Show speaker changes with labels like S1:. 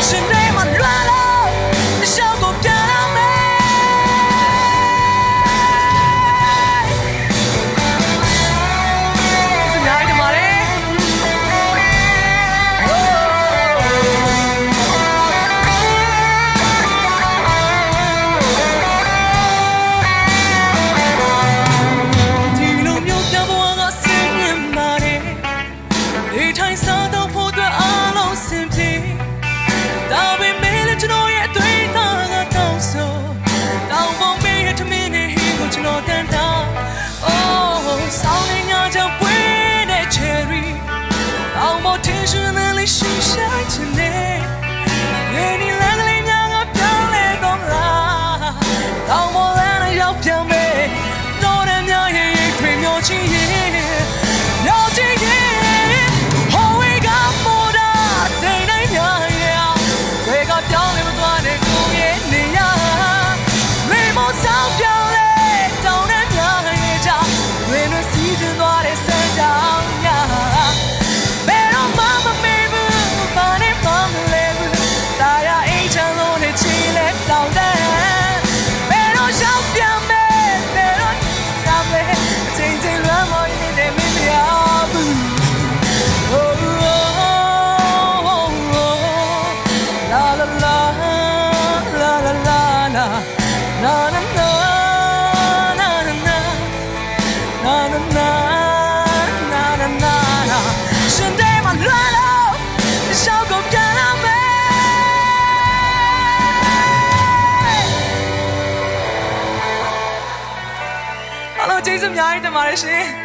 S1: Vision အားလုံးကျေးဇူးအများကြီးတင်ပါတယ်ရှင်